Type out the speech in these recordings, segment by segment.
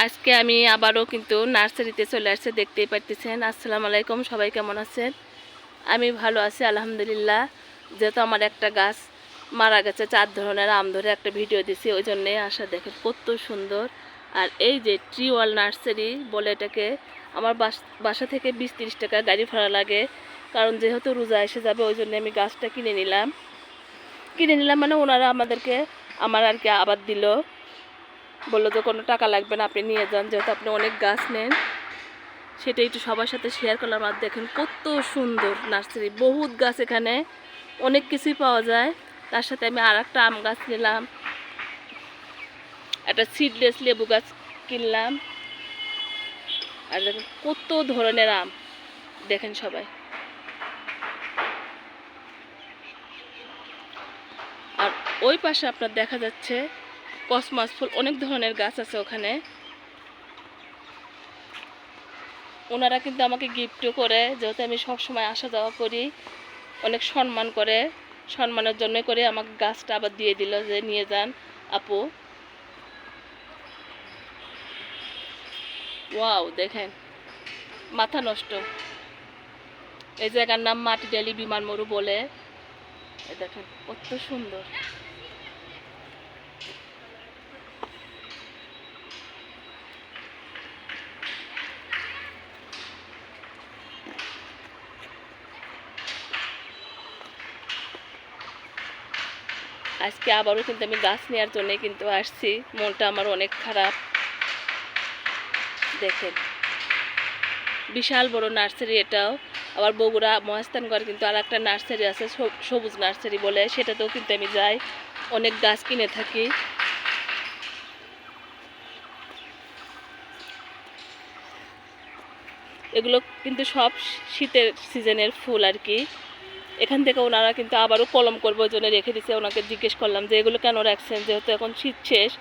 আজকে আমি আবারও কিন্তু নার্সারিতে চলে আসছে, দেখতেই পারতেছেন। আসসালামু আলাইকুম, সবাই কেমন আছেন? আমি ভালো আছি, আলহামদুলিল্লাহ। যেহেতু আমার একটা গাছ মারা গেছে, চার ধরনের আম ধরে একটা ভিডিও দিছি, ওই জন্যে আসা দেখেন কত সুন্দর। আর এই যে ট্রিওয়াল নার্সারি বলে এটাকে, আমার বাস- বাসা থেকে বিশ তিরিশ টাকা গাড়ি ভাড়া লাগে। কারণ যেহেতু রোজা এসে যাবে, ওই জন্য আমি গাছটা কিনে নিলাম। কিনে নিলাম মানে ওনারা আমাদেরকে, আমার আর কি আবার দিল। বলল যে কোনো টাকা লাগবে না, আপনি নিয়ে যান, যেহেতু আপনি অনেক গাছ নেন। সেটা একটু সবার সাথে শেয়ার করলাম। আর দেখেন কত সুন্দর নার্সারি, বহুত গাছ এখানে, অনেক কিছুই পাওয়া যায়। তার সাথে আমি আর একটা আম গাছ নিলাম, একটা সিডলেস লেবু গাছ কিনলাম। আর দেখেন কত ধরনের আম, দেখেন সবাই। আর ওই পাশে আপনার দেখা যাচ্ছে কসমাস ফুল, অনেক ধরনের গাছ আছে ওখানে। ওনারা কিন্তু আমাকে গিফটও করে, যেহেতু আমি সবসময় আসা যাওয়া করি, অনেক সম্মান করে। সম্মানের জন্য করে আমাকে গাছটা আবার দিয়ে দিল যে নিয়ে যান, আপু। ওয়াও, দেখেন, মাথা নষ্ট। এই জায়গার নাম মাটিডালি বিমান মরু বলে। দেখেন, কত সুন্দর। আজকে আবারও কিন্তু আমি গাছ নেওয়ার জন্যই কিন্তু আসছি। মনটা আমার অনেক খারাপ। দেখেন, বিশাল বড় নার্সারি এটাও। আবার বগুড়া মহাস্থানগড় কিন্তু আর একটা নার্সারি আছে সবুজ নার্সারি বলে। সেটাতেও কিন্তু আমি যাই। অনেক গাছ কিনে থাকি। এগুলো কিন্তু সব শীতের সিজনের ফুল আর কি। এখান থেকে ওনারা কিন্তু আবারও কলম করব ওই জন্য রেখে দিছে। ওনাকে জিজ্ঞেস করলাম যে, এগুলো কেন রাখছেন? যেহেতু এখন শীত শেষ।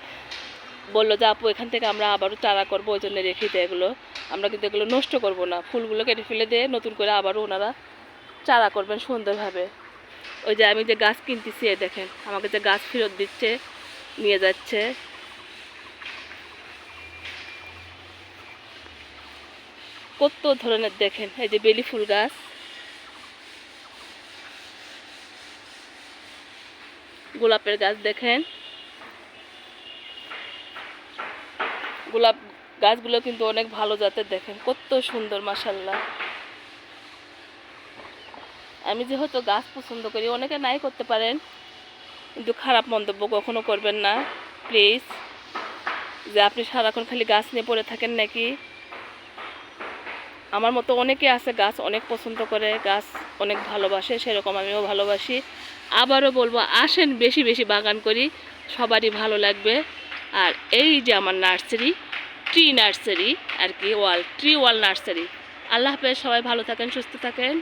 বলল যে, আপু, এখান থেকে আমরা আবারও চারা করব ওই জন্য রেখে দেয় এগুলো। আমরা কিন্তু এগুলো নষ্ট করব না। ফুলগুলো কেটে ফেলে দিয়ে নতুন করে আবারও ওনারা চারা করবেন সুন্দরভাবে। ওই যে আমি যে গাছ কিনতেছি, এই দেখেন, আমাকে যে গাছ ফেরত দিচ্ছে, নিয়ে যাচ্ছে। কত ধরনের দেখেন, এই যে বেলি ফুল গাছ। গোলাপের গাছ দেখেন। গোলাপ গাছগুলো কিন্তু অনেক ভালো জাতের দেখেন, কত সুন্দর মাসাল্লাহ আমি যেহেতু গাছ পছন্দ করি, অনেকে নাই করতে পারেন, কিন্তু খারাপ মন্তব্য কখনো করবেন না, প্লিজ। যে আপনি সারাক্ষণ খালি গাছ নিয়ে পড়ে থাকেন নাকি? আমার মতো অনেকে আছে গাছ অনেক পছন্দ করে, গাছ অনেক ভালোবাসে, সেরকম আমিও ভালোবাসি। আবারও বলব, আসেন বেশি বেশি বাগান করি, সবারই ভালো লাগবে। আর এই যে আমার নার্সারি ট্রি নার্সারি আর কি, ওয়াল ট্রি ওয়াল নার্সারি। আল্লাহ হাফেজ, সবাই ভালো থাকেন, সুস্থ থাকেন।